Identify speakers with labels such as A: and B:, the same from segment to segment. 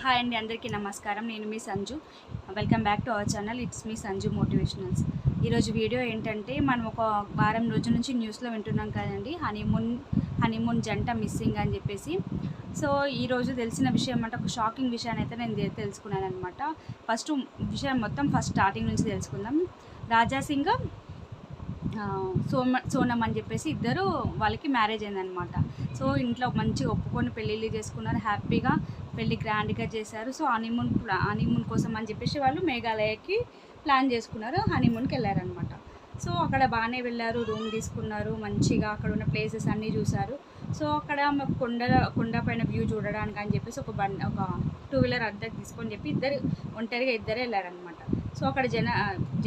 A: Hi అండి అందరికీ నమస్కారం. నేను మీ Sanju. Welcome back to our channel it's me Sanju motivationals ఈరోజు వీడియో ఏంటంటే మనం ఒక వారం రోజుల నుంచి న్యూస్లో వింటున్నాం కదండి. హనీమూన్ హనీమూన్ జంట మిస్సింగ్ అని చెప్పేసి. సో ఈరోజు తెలిసిన విషయం అంటే ఒక షాకింగ్ విషయాన్ని అయితే నేను తెలుసుకున్నాను అనమాట ఫస్ట్ విషయం మొత్తం ఫస్ట్ స్టార్టింగ్ నుంచి తెలుసుకుందాం. రాజా సింగ్ సోమ సోనం అని చెప్పేసి ఇద్దరు వాళ్ళకి మ్యారేజ్ అయిందనమాట. సో ఇంట్లో మంచిగా ఒప్పుకొని పెళ్ళిళ్ళు చేసుకున్నారు హ్యాపీగా పెళ్ళి గ్రాండ్గా చేశారు. సో హనీమూన్ హనీమూన్ కోసం అని చెప్పేసి వాళ్ళు మేఘాలయకి ప్లాన్ చేసుకున్నారు హనీమూన్కి వెళ్ళారనమాట. సో అక్కడ బాగానే వెళ్ళారు రూమ్ తీసుకున్నారు మంచిగా అక్కడ ఉన్న ప్లేసెస్ అన్నీ చూశారు. సో అక్కడ మాకు కొండ కొండ పైన వ్యూ చూడడానికి అని చెప్పేసి ఒక బండి ఒక టూ వీలర్ అద్దెకి తీసుకొని చెప్పి ఇద్దరు ఒంటరిగా ఇద్దరే వెళ్ళారనమాట. సో అక్కడ జన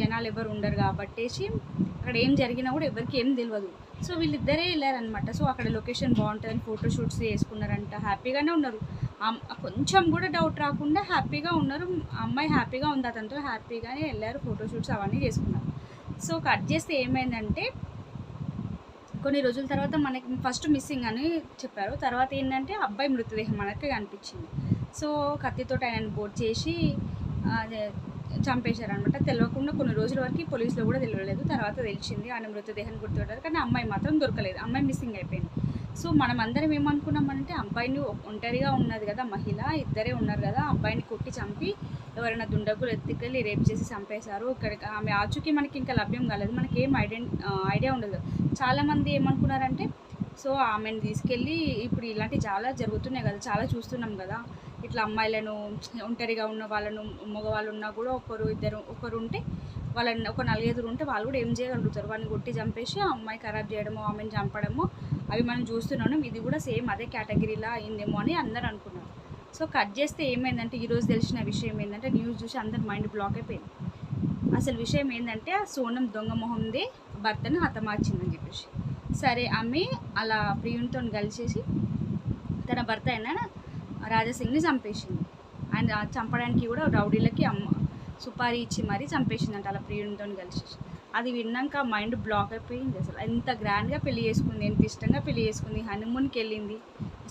A: జనాలు ఎవరు ఉండరు కాబట్టేసి అక్కడ ఏం జరిగినా కూడా ఎవరికి ఏం తెలియదు సో వీళ్ళిద్దరే వెళ్ళారనమాట సో అక్కడ లొకేషన్ బాగుంటుందని ఫోటో షూట్స్ చేసుకున్నారంట. హ్యాపీగానే ఉన్నారు. అమ్- కొంచెం కూడా డౌట్ రాకుండా హ్యాపీగా ఉన్నారు. అమ్మాయి హ్యాపీగా ఉంది. అతనితో హ్యాపీగానే వెళ్ళారు. ఫోటోషూట్స్ అవన్నీ చేసుకున్నారు. సో కట్ చేస్తే ఏమైందంటే కొన్ని రోజుల తర్వాత మనకి ఫస్ట్ మిస్సింగ్ అని చెప్పారు. తర్వాత ఏంటంటే అబ్బాయి మృతదేహం మనకి కనిపించింది. సో కత్తితో ఆయన బోట్ చేసి అదే చంపేశారనమాట. తెలియకుండా కొన్ని రోజుల వరకు పోలీసులు కూడా తెలియలేదు తర్వాత తెలిసింది ఆయన మృతదేహాన్ని గుర్తుపెట్టారు కానీ అమ్మాయి మాత్రం దొరకలేదు. అమ్మాయి మిస్సింగ్ అయిపోయింది. సో మనం అందరం ఏమనుకున్నామంటే అబ్బాయిని ఒంటరిగా ఉన్నది కదా మహిళ ఇద్దరే ఉన్నారు కదా అబ్బాయిని కొట్టి చంపి ఎవరైనా దుండగులు ఎత్తుకెళ్ళి రేప్ చేసి చంపేశారు. ఇక్కడ ఆమె ఆచూకీ మనకి ఇంకా లభ్యం కాలేదు. మనకి ఏం ఐడెంట్ ఐడియా ఉండదు. చాలామంది ఏమనుకున్నారంటే సో ఆమెను తీసుకెళ్ళి ఇప్పుడు ఇలాంటివి చాలా జరుగుతున్నాయి కదా చాలా చూస్తున్నాం కదా ఇట్లా అమ్మాయిలను ఒంటరిగా ఉన్న వాళ్ళను మగవాళ్ళు ఉన్నా కూడా ఒకరు ఇద్దరు ఒకరు ఉంటే వాళ్ళని ఒక నలుగురు ఉంటే వాళ్ళు కూడా ఏం చేయగలుగుతారు? వాళ్ళని కొట్టి చంపేసి ఆ అమ్మాయి ఖరాబ్ చేయడమో ఆమెను చంపడమో అవి మనం చూస్తున్నాం. ఇది కూడా సేమ్ అదే కేటగిరీలా అయిందేమో అని అందరు అనుకున్నారు. సో కట్ చేస్తే ఏమైందంటే ఈరోజు తెలిసిన విషయం ఏంటంటే న్యూస్ చూసి అందరి మైండ్ బ్లాక్ అయిపోయింది. అసలు విషయం ఏంటంటే ఆ సోనం దొంగ మొహంది భర్తను హతమార్చిందని చెప్పేసి. సరే ఆమె అలా ప్రియునితో కలిసేసి తన భర్త అయినా రాజాసింగ్ని చంపేసింది. ఆయన చంపడానికి కూడా రౌడీలకి అమ్మ సుపారీ ఇచ్చి మరీ చంపేసిందంట అలా ప్రియునితో కలిసి. అది విన్నాక మైండ్ బ్లాక్ అయిపోయింది అసలు. ఎంత గ్రాండ్గా పెళ్ళి చేసుకుంది ఎంత ఇష్టంగా పెళ్ళి చేసుకుంది హనుమూన్కి వెళ్ళింది.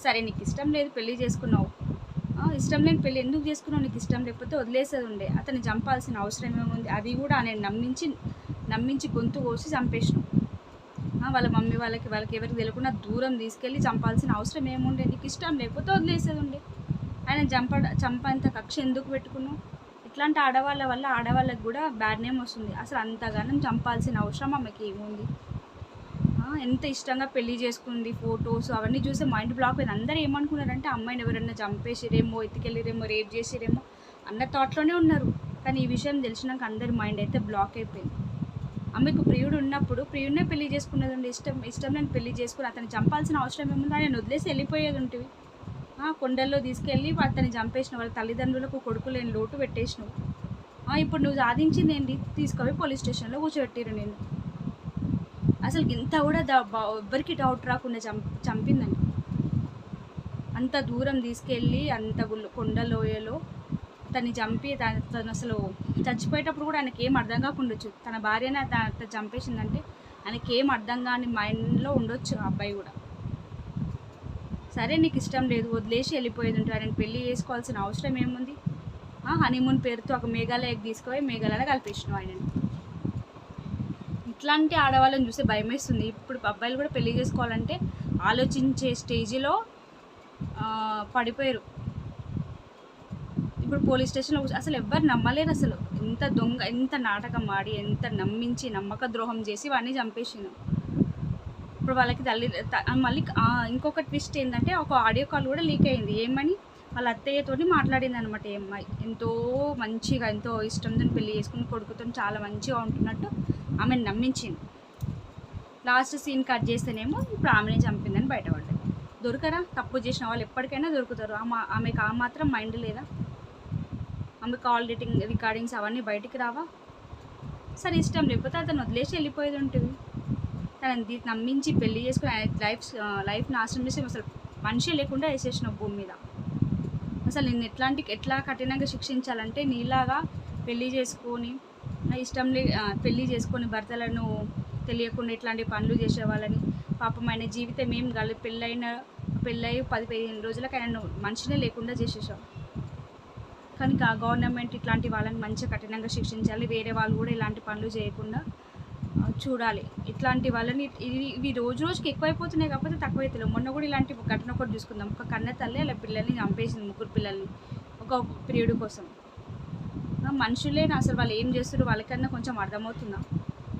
A: సరే నీకు ఇష్టం లేదు పెళ్ళి చేసుకున్నావు. ఇష్టం లేని పెళ్ళి ఎందుకు చేసుకున్నావు? నీకు ఇష్టం లేకపోతే వదిలేసేది ఉండే. అతన్ని చంపాల్సిన అవసరం ఏముంది? అది కూడా ఆయన నమ్మించి నమ్మించి గొంతు కోసి చంపేసినావు వాళ్ళ మమ్మీ వాళ్ళకి వాళ్ళకి ఎవరికి తెలియకుండా దూరం తీసుకెళ్ళి చంపాల్సిన అవసరం ఏముండే? నీకు ఇష్టం లేకపోతే వదిలేసేది ఉండే ఆయన చంప చంపంత కక్ష ఎందుకు పెట్టుకున్నావు? ఇట్లాంటి ఆడవాళ్ళ వల్ల ఆడవాళ్ళకి కూడా బ్యాడ్ నేమ్ వస్తుంది. అసలు అంతగానం చంపాల్సిన అవసరం ఆమెకి ఏముంది? ఎంత ఇష్టంగా పెళ్ళి చేసుకుంది ఫొటోస్ అవన్నీ చూస్తే మైండ్ బ్లాక్ అయింది. అందరూ ఏమనుకున్నారంటే అమ్మాయిని ఎవరైనా చంపేసిరేమో ఎత్తుకెళ్ళిరేమో రేప్ చేసిరేమో అన్న థాట్లోనే ఉన్నారు. కానీ ఈ విషయం తెలిసినాక అందరి మైండ్ అయితే బ్లాక్ అయిపోయింది. ఆమెకు ప్రియుడు ఉన్నప్పుడు ప్రియుడినే పెళ్ళి చేసుకున్నది ఉండి ఇష్టం ఇష్టం నేను పెళ్ళి చేసుకుని అతను చంపాల్సిన అవసరం ఏముంది? ఆయన వదిలేసి వెళ్ళిపోయేది ఉంటుంది ఆ, కొండల్లో తీసుకెళ్ళి అతన్ని చంపేసిన వాళ్ళ తల్లిదండ్రులకు కొడుకు లేని లోటు పెట్టేసినావు. ఇప్పుడు నువ్వు సాధించింది ఏంటి? తీసుకొని పోలీస్ స్టేషన్లో కూర్చోబెట్టిరు నేను అసలు ఇంత కూడా ద- ఎవ్వరికి డౌట్ రాకుండా చంప చంపిందండి. అంత దూరం తీసుకెళ్ళి అంత కొండలోయలో కొండ లోయలో తన్ని చంపి తను అసలు చచ్చిపోయేటప్పుడు కూడా ఆయనకి ఏం అర్థం కాకుండా ఉండొచ్చు తన భార్యనే త- చంపేసిందంటే ఆయనకి ఏం అర్థం కాని మైండ్లో ఉండొచ్చు ఆ అబ్బాయి కూడా. సరే నీకు ఇష్టం లేదు వదిలేసి వెళ్ళిపోయేది ఉంటే ఆయన పెళ్ళి చేసుకోవాల్సిన అవసరం ఏముంది? హనీమూన్ పేరుతో ఒక మేఘాలయకి తీసుకుపోయి మేఘాలయ కలిపేసినావు ఆయనని. ఇట్లాంటి ఆడవాళ్ళని చూస్తే భయమేస్తుంది. ఇప్పుడు అబ్బాయిలు కూడా పెళ్ళి చేసుకోవాలంటే ఆలోచించే స్టేజిలో పడిపోయారు. ఇప్పుడు పోలీస్ స్టేషన్లో అసలు ఎవ్వరు నమ్మలేరు అసలు. ఎంత దొంగ ఎంత నాటకం ఆడి ఎంత నమ్మించి నమ్మక ద్రోహం చేసి వాడిని చంపేసిండు ఇప్పుడు వాళ్ళకి తల్లి మళ్ళీ ఇంకొక ట్విస్ట్ ఏంటంటే ఒక ఆడియో కాల్ కూడా లీక్ అయింది. ఏమని? వాళ్ళ అత్తయ్యతోని మాట్లాడింది అనమాట ఈ అమ్మాయి. ఎంతో మంచిగా ఎంతో ఇష్టంతో పెళ్ళి చేసుకుని కొడుకుతో చాలా మంచిగా ఉంటున్నట్టు ఆమెను నమ్మించింది. లాస్ట్ సీన్ కట్ చేస్తేనేమో ఇప్పుడు ఆమెనే చంపిందని బయటపడ్డది. దొరకరా? తప్పు చేసిన వాళ్ళు ఎప్పటికైనా దొరుకుతారు. ఆమె ఆమెకు ఆ మాత్రం మైండ్ లేదా? ఆమె కాల్ రేటింగ్ రికార్డింగ్స్ అవన్నీ బయటికి రావా? సరే ఇష్టం లేకపోతే అతను వదిలేసి వెళ్ళిపోయేది ఉంటుంది తనని దీ- నమ్మించి పెళ్ళి చేసుకుని ఆయన లైఫ్ లైఫ్ నాశనం చేసి అసలు మనిషి లేకుండా వేసేసిన భూమి మీద. అసలు నేను ఎట్లాంటి ఎట్లా కఠినంగా శిక్షించాలంటే నీలాగా పెళ్ళి చేసుకొని ఇష్టం లే పెళ్ళి చేసుకొని భర్తలను తెలియకుండా ఇట్లాంటి పనులు చేసే వాళ్ళని పాపం ఆయన జీవితం ఏం గల పెళ్ళైన పెళ్ళయి పది పదిహేను రోజులకు ఆయన మనిషినే లేకుండా చేసేసాం కానీ గవర్నమెంట్ ఇట్లాంటి వాళ్ళని మంచిగా కఠినంగా శిక్షించాలి. వేరే వాళ్ళు కూడా ఇలాంటి పనులు చేయకుండా చూడాలి. ఇట్లాంటి వాళ్ళని ఇది ఇవి రోజు రోజుకి ఎక్కువైపోతున్నాయి కాకపోతే తక్కువైతలేవు మొన్న కూడా ఇలాంటి ఘటన ఒకటి చూసుకుందాం. ఒక కన్న తల్లి అలా పిల్లల్ని చంపేసింది ముగ్గురు పిల్లల్ని. ఒక పీరియడ్ కోసం. మనుషులేనా అసలు వాళ్ళు ఏం చేస్తారు వాళ్ళకన్నా కొంచెం అర్థమవుతుందా?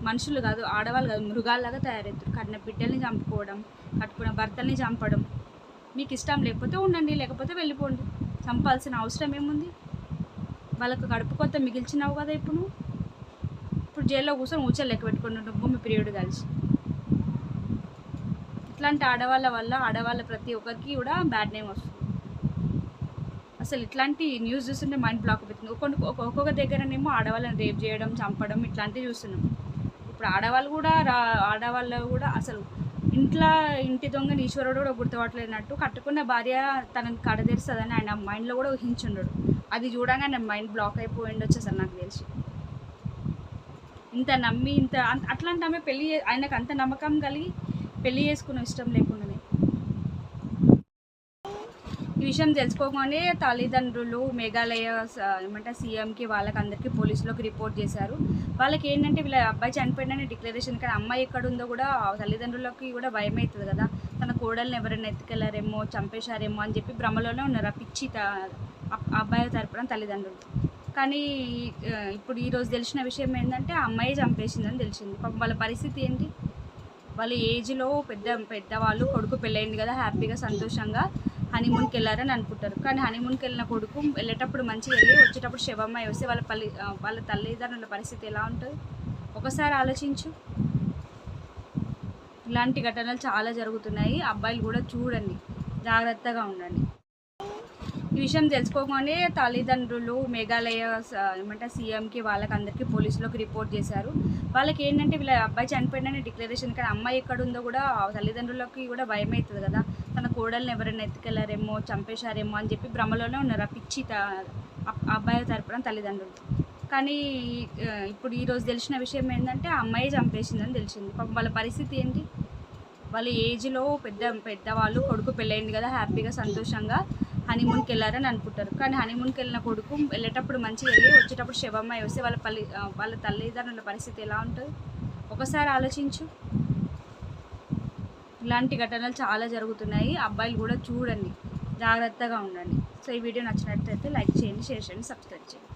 A: మనుషులు కాదు ఆడవాళ్ళు కాదు మృగాల్లాగా తయారవుతారు కన్న బిడ్డల్ని చంపుకోవడం కట్టుకున్న భర్తల్ని చంపడం. మీకు ఇష్టం లేకపోతే ఉండండి లేకపోతే వెళ్ళిపోండి. చంపాల్సిన అవసరం ఏముంది? వాళ్ళకు కడుపు కొత్త మిగిల్చినావు కదా ఇప్పుడు ఇప్పుడు జైల్లో కూర్చొని ఊచలు లెక్క పెట్టుకుని నువ్వు మీ పీరియడ్ కలిసి. ఇట్లాంటి ఆడవాళ్ళ వల్ల ఆడవాళ్ళ ప్రతి ఒక్కరికి కూడా బ్యాడ్ నేమ్ వస్తుంది. అసలు ఇట్లాంటి న్యూస్ చూస్తుంటే మైండ్ బ్లాక్ అవుతుంది ఒక్కొక్క ఒక్కొక్క- ఒక్కొక్క దగ్గరనేమో ఆడవాళ్ళని రేప్ చేయడం చంపడం ఇట్లాంటివి చూస్తున్నాం. ఇప్పుడు ఆడవాళ్ళు కూడా రా ఆడవాళ్ళు కూడా అసలు ఇంట్లో ఇంటి దొంగని ఈశ్వరుడు కూడా గుర్తుపట్టలేనట్టు కట్టుకున్న భార్య తనని కడదీరుస్తుందని ఆయన మైండ్లో కూడా ఊహించుండడు. అది చూడగానే మైండ్ బ్లాక్ అయిపోయిండొచ్చు అసలు నాకు తెలిసి. ఇంత నమ్మి ఇంత అట్లాంటి ఆమె పెళ్ళి ఆయనకు అంత నమ్మకం కలిగి పెళ్ళి చేసుకునే ఇష్టం లేకుండానే. ఈ విషయం తెలుసుకోగానే తల్లిదండ్రులు మేఘాలయ స- ఏమంటే సీఎంకి వాళ్ళకి అందరికీ పోలీసులకు రిపోర్ట్ చేశారు. వాళ్ళకి ఏంటంటే వీళ్ళ అబ్బాయి చనిపోయిందని డిక్లరేషన్ కానీ అమ్మాయి ఎక్కడ ఉందో కూడా తల్లిదండ్రులకి కూడా భయం అవుతుంది కదా. తన కోడల్ని ఎవరైనా ఎత్తుకెళ్ళారేమో చంపేశారేమో అని చెప్పి భ్రమలోనే ఉన్నారు. ఆ పిచ్చి త- అబ్బాయి తరపున తల్లిదండ్రులు. కానీ ఇప్పుడు ఈరోజు తెలిసిన విషయం ఏంటంటే ఆ అమ్మాయి చంపేసిందని తెలిసింది. పాపం వాళ్ళ పరిస్థితి ఏంటి? వాళ్ళ ఏజ్లో పెద్ద పెద్దవాళ్ళు కొడుకు పెళ్ళయింది కదా హ్యాపీగా సంతోషంగా హనీమూన్కి వెళ్ళారని అనుకుంటారు. కానీ హనీమూన్కి వెళ్ళిన కొడుకు వెళ్ళేటప్పుడు మంచిగా వెళ్ళి వచ్చేటప్పుడు శవమ్మాయి వస్తే వాళ్ళ పల్లి వాళ్ళ తల్లిదండ్రుల పరిస్థితి ఎలా ఉంటుంది? ఒకసారి ఆలోచించు. ఇలాంటి ఘటనలు చాలా జరుగుతున్నాయి. అబ్బాయిలు కూడా చూడండి. జాగ్రత్తగా ఉండండి. విషయం తెలుసుకోగానే తల్లిదండ్రులు మేఘాలయ స- ఏమంటే సీఎంకి వాళ్ళకి అందరికీ పోలీసులకు రిపోర్ట్ చేశారు. వాళ్ళకి ఏంటంటే వీళ్ళ అబ్బాయి చనిపోయిందని డిక్లరేషన్ కానీ అమ్మాయి ఎక్కడ ఉందో కూడా తల్లిదండ్రులకి కూడా భయం అవుతుంది కదా. తన కోడల్ని ఎవరైనా ఎత్తుకెళ్ళారేమో చంపేశారేమో అని చెప్పి భ్రమలోనే ఉన్నారు ఆ పిచ్చి త- అబ్బాయి తరపున తల్లిదండ్రులు. కానీ ఇప్పుడు ఈరోజు తెలిసిన విషయం ఏంటంటే ఆ అమ్మాయి చంపేసిందని తెలిసింది. పాపం వాళ్ళ పరిస్థితి ఏంటి? వాళ్ళ ఏజ్లో పెద్ద పెద్దవాళ్ళు కొడుకు పెళ్ళయింది కదా హ్యాపీగా సంతోషంగా. హనీమూన్కి వెళ్ళారని అనుకుంటారు. కానీ హనీమూన్కి వెళ్ళిన కొడుకు వెళ్ళేటప్పుడు మంచిగా వెళ్ళి వచ్చేటప్పుడు శవమ్మాయి వస్తే వాళ్ళ పల్లి వాళ్ళ తల్లిదండ్రుల పరిస్థితి ఎలా ఉంటుంది? ఒకసారి ఆలోచించు. ఇలాంటి ఘటనలు చాలా జరుగుతున్నాయి. అబ్బాయిలు కూడా చూడండి. జాగ్రత్తగా ఉండండి. సో ఈ వీడియో నచ్చినట్లయితే లైక్ చేయండి షేర్ చేయండి సబ్స్క్రైబ్ చేయండి.